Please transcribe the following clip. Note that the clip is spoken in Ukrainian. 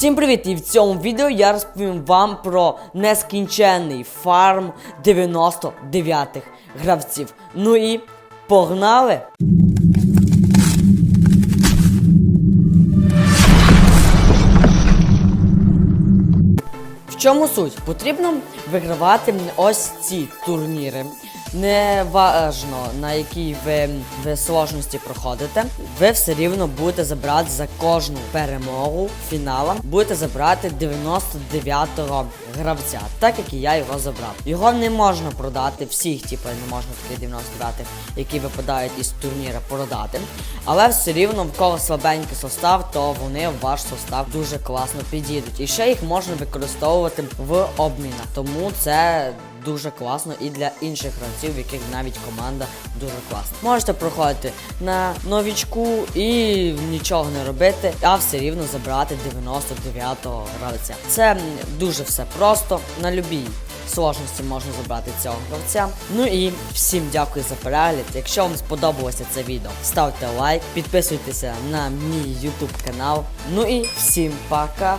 Всім привіт! І в цьому відео я розповім вам про нескінченний фарм 99-х гравців. Ну і погнали! В чому суть? Потрібно вигравати ось ці турніри. Не важно на якій ви, ви сложності проходите, ви все рівно будете забрати за кожну перемогу фінала, будете забрати 99-го гравця, так як і я його забрав. Його не можна продати, всіх, типу, не можна таких 99-х, які випадають із турніра, продати. Але все рівно в кого слабенький состав, то вони в ваш состав дуже класно підійдуть. І ще їх можна використовувати в обмінах. Тому це дуже класно і для інших гравців, в яких навіть команда дуже класна. Можете проходити на новічку і нічого не робити, а все рівно забрати 99-го гравця. Це дуже все просто на любій сложності можна забрати цього гравця. Ну і всім дякую за перегляд. Якщо вам сподобалося це відео, ставте лайк, підписуйтеся на мій YouTube канал. Ну і всім пока!